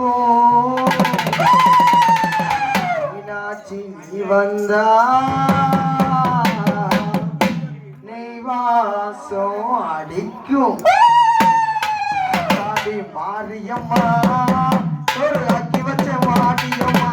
அடிக்கும் மீனாட்சி வந்தா நெய்வாசம் அடிக்கும் மாரியம்மா ஒரு அக்கி வச்ச மாரியம்மா.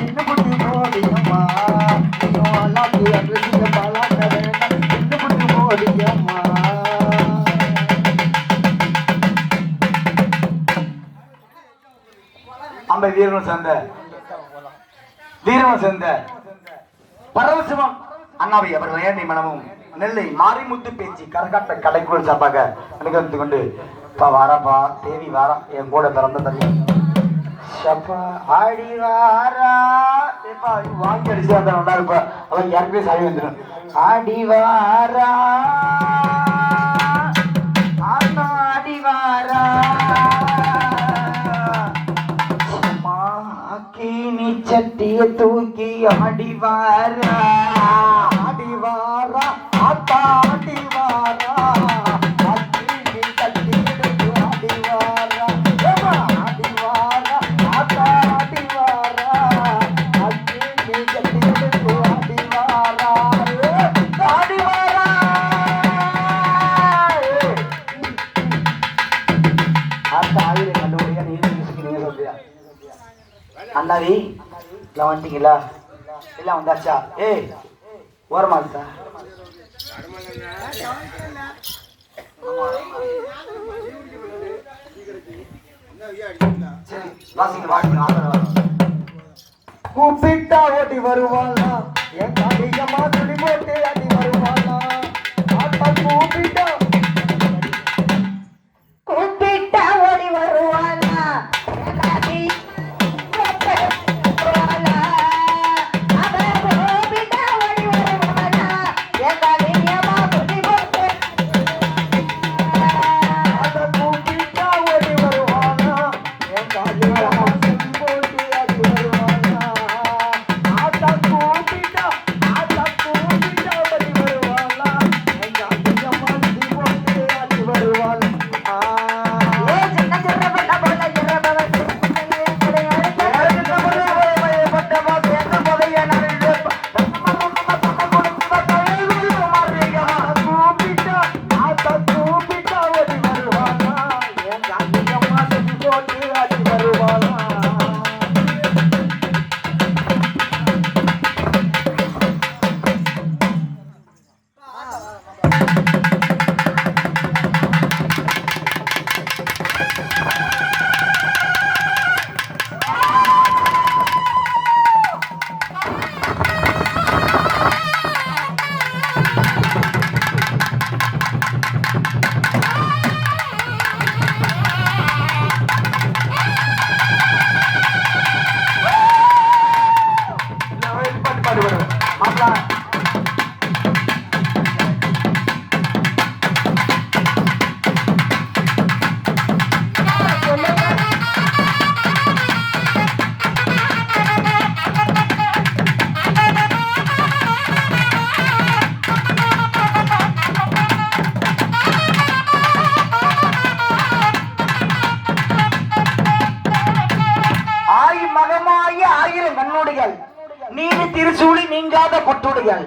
இன்னும் புட்டு போடியம்மா அரிசிய பாலாக்க வேண்டாம். அரிசிய பாலாக்க வேண்டாம். அந்த சேர்ந்த. சேர்ந்த. அண்ணாவை அவர் வேண்டி மனமும் நெல்லை மாரிமுத்து பேச்சு கரகாட்ட கடைக்குள் சார்பாக அனுகரித்து கொண்டு இப்போ வரப்பா தேவி வாரா என் கூட பிறந்த தண்ணி சப்பா ஆடி வாரா. வாங்கி அடிச்சு வந்தா நல்லா இருப்பா. அவன் யாருக்குமே சாய் வந்துடும் ஆடி வாரா. ஆடி வாரா. அக்கினி சட்டிய தூக்கி ஆடி வாரா. அண்ணாவி எல்லாம் வந்துட்டீங்களா எல்லாம் வந்தாச்சா ஏய் ஓரமா இருக்கா சரி வாசிங்க வாசிங்க ஆதரவு கூப்பிட்டா ஓடி வருவாளா? என் காளியம்மா துணி போட்டு அடி வருவாளா? கூப்பிட்டா கொண்டிருக்கிறார் ஆயிரம் கண்ணோடிகள் நீதி திருசூழி நீங்காத கொட்டுடைகள்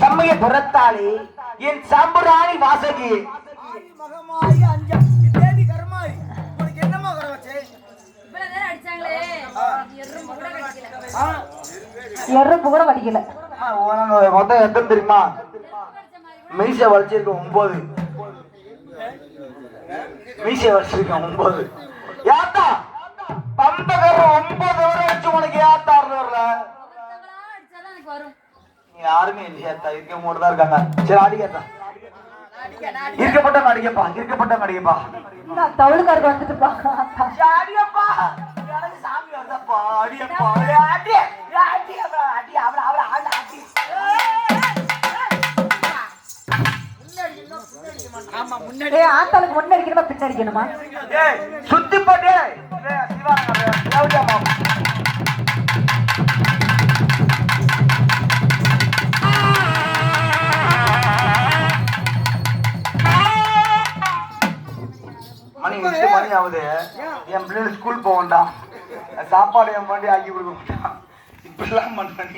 சமய புறத்தாலே என் சாம்புராணி வாசகி. மகமாயி அஞ்சா தேவி கருமாயி உனக்கு என்னமா குறை வச்சு? இவ்வளவு நேரம் அடிச்சாங்களே. எறும்பு கூட வடிக்கல மொத்தம் எத்தனை தெரியுமா? மீச வளைச்சிருக்க ஒன்பது. மீச வளைச்சிருக்க ஒன்பது. யாத்தா? பம்பகர் ஒன்பது வரை வச்சு உனக்கு யாத்தா வரல ஒவ்வொருத்தவங்களா அடிச்சாதான் எனக்கு வரும் நீ யாருமே இல்லையா இருக்க மூணு தான் இருக்காங்க. சரி அடிக்கத்தா இருக்கப்பட்ட அடிக்கப்பா இருக்கப்பட்ட அடிக்கப்பா நான் தவளுக்காருக்கு வந்துட்டுப்பா. அடியப்பா எனக்கு சாமி வருதப்பா அடியப்பா அடி அடி அடி அவள அவள அவள அடி ஆமா முன்னாடி. ஆத்தாளுக்கு அடிக்கணுமா அடிக்கணுமா? சுத்தி போட்டு ஆகுது என் பிள்ளைங்க ஸ்கூல் போக வேண்டாம். சாப்பாடு என் பண்ணி ஆக்கி கொடுக்க மாட்டான் இப்படிலாம் பண்றேன்